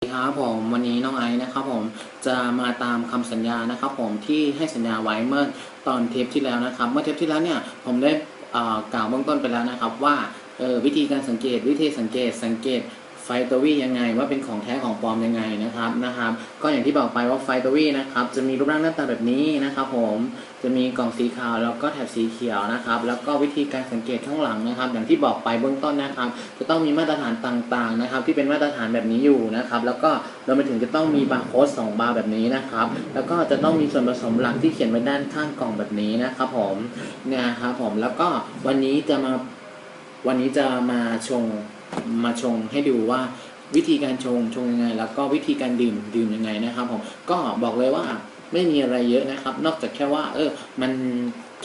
สวัสดีครับผมวันนี้น้องไอซ์นะครับผมจะมาตามคำสัญญานะครับผมที่ให้สัญญาไว้เมื่อตอนเทปที่แล้วนะครับ เมื่อเทปที่แล้วเนี่ยผมได้เอ่อกล่าวเบื้องต้นไปแล้วนะครับ ว่าออวิธีการสังเกตวิธีสังเกตสังเกต ไฟตัววียังไง ว่าเป็นของแท้ของปลอมยังไงนะครับนะครับ ก็อย่างที่บอกไปว่าไฟตัววีนะครับ จะมีรูปร่างหน้าตาแบบนี้นะครับ ผมจะมีกล่องสีขาวแล้วก็แถบสีเขียวนะครับ แล้วก็วิธีการสังเกตข้างหลังนะครับ อย่างที่บอกไปเบื้องต้นนะครับ จะต้องมีมาตรฐานต่างๆนะครับ ที่เป็นมาตรฐานแบบนี้อยู่นะครับ แล้วก็รวมไปถึงจะต้องมีบาร์โค้ดสองบาร์แบบนี้นะครับ แล้วก็จะต้องมีส่วนผสมหลักที่เขียนไว้ด้านข้างกล่องแบบนี้นะครับ ผมนี่ยครับผมแล้วก็วันนี้จะมา วันนี้จะมาชงมาชงให้ดูว่าวิธีการชงชงยังไง แล้วก็วิธีการดื่มดื่มยังไงนะครับผมก็บอกเลยว่าไม่มีอะไรเยอะนะครับ นอกจากแค่ว่า เออ มัน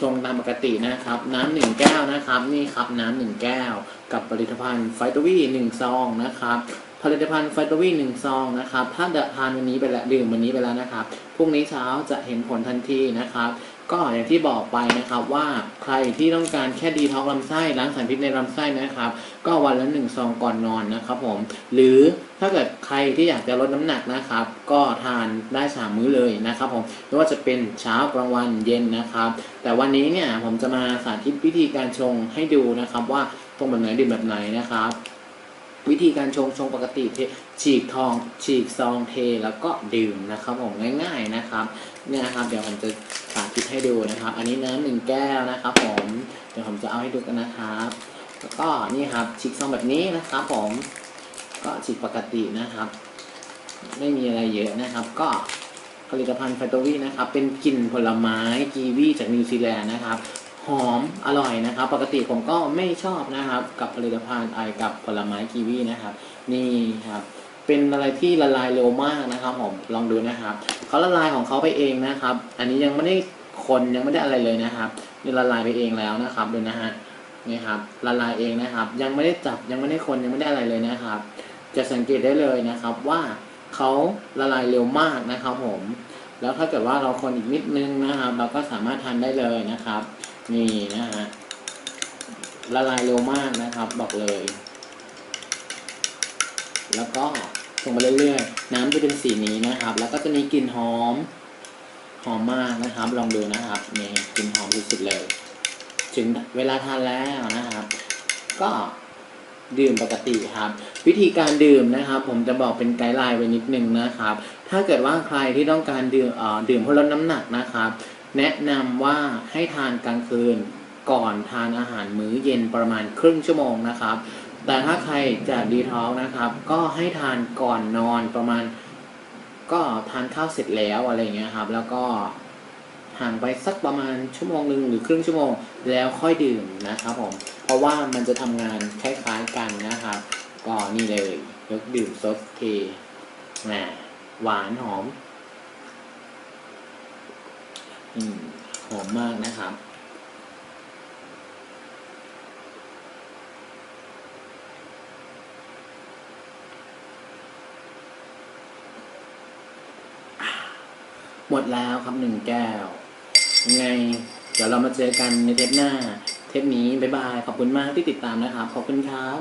ชงตามปกตินะครับ น้ำหนึ่งแก้วนะครับ นี่ครับน้ำหนึ่งแก้ว กับผลิตภัณฑ์ไฟตวีหนึ่งซองนะครับผลิตภัณฑ์ไฟตวีหนึ่งซองนะครับ ถ้าทานวันนี้ไปแล้วดื่มวันนี้ไปแล้วนะครับพรุ่งนี้เช้าจะเห็นผลทันทีนะครับ ก็อย่างที่บอกไปนะครับว่าใครที่ต้องการแค่ดีท็อกซ์ลำไส้ล้างสารพิษในลำไส้นะครับ ก็วันละหนึ่งซองก่อนนอนนะครับผมหรือถ้าเกิดใครที่อยากจะลดน้ำหนักนะครับ ก็ทานได้สามมื้อเลยนะครับผมไม่ว่าจะเป็นเช้ากลางวันเย็นนะครับ แต่วันนี้เนี่ยผมจะมาสาธิตวิธีการชงให้ดูนะครับ ว่าตรงแบบไหนดื่มแบบไหนนะครับ วิธีการชงชงปกติเทฉีกทอง ฉีกซองเทแล้วก็ดื่มนะครับผมง่าย ๆนะครับเนี่ยครับเดี๋ยวผมจะ สาธิตให้ดูนะครับ อันนี้น้ำหนึ่งแก้วนะครับ ผมเดี๋ยวผมจะเอาให้ดูกันนะครับ แล้วก็นี่ครับฉีกซองแบบนี้นะครับ ผมก็ฉีกปกตินะครับ ไม่มีอะไรเยอะนะครับ ก็ผลิตภัณฑ์ไฟโตวีนะครับ เป็นกลิ่นผลไม้กีวีจากนิวซีแลนด์นะครับหอมอร่อยนะครับ ปกติผมก็ไม่ชอบนะครับ กับผลิตภัณฑ์ไอกับผลไม้กีวีนะครับ นี่ครับ เป็นอะไรที่ละลายเร็วมากนะครับ ผมลองดูนะครับเขาละลายของเขาไปเองนะครับ อันนี้ยังไม่ได้ คนยังไม่ได้อะไรเลยนะครับนี่ละลายไปเองแล้วนะครับดูนะฮะนี่ครับละลายเองนะครับ ยังไม่ได้จับยังไม่ได้คนยังไม่ได้อะไรเลยนะครับ จะสังเกตได้เลยนะครับว่าเขาละลายเร็วมากนะครับผม แล้วถ้าเกิดว่าเราคนอีกนิดนึงนะครับ เราก็สามารถทานได้เลยนะครับ นี่นะฮะละลายเร็วมากนะครับ บอกเลย แล้วก็ส่งไปเรื่อยๆ น้ำจะเป็นสีนี้นะครับ แล้วก็จะมีกลิ่นหอม หอมมากนะครับลองดูนะครับนี่กลิ่นหอมสุดๆเลย ถึงเวลาทานแล้วนะครับ ก็ดื่มปกติครับ วิธีการดื่มนะครับ ผมจะบอกเป็นไกด์ไลน์ไว้นิดนึงนะครับ ถ้าเกิดว่าใครที่ต้องการดื่มเอ่อดื่มเพื่อลดน้ำหนักนะครับ แนะนำว่าให้ทานกลางคืนก่อนทานอาหารมื้อเย็นประมาณครึ่งชั่วโมงนะครับ แต่ถ้าใครจะดีท็อกนะครับ ก็ให้ทานก่อนนอนประมาณ ก็ทานข้าวเสร็จแล้วอะไรอย่างเงี้ยครับ แล้วก็ห่างไปสักประมาณชั่วโมงหนึ่งหรือครึ่งชั่วโมงแล้วค่อยดื่มนะครับผม เพราะว่ามันจะทำงานคล้ายๆกันนะครับ ก็นี่เลยยกดื่มซดเทแหมหวานหอม อืมหอมมากนะครับ หมดแล้วครับหนึ่งแก้วยังไง เดี๋ยวเรามาเจอกันในเทปหน้า เทปนี้ บ๊ายบาย ขอบคุณมากที่ติดตามนะครับ ขอบคุณครับ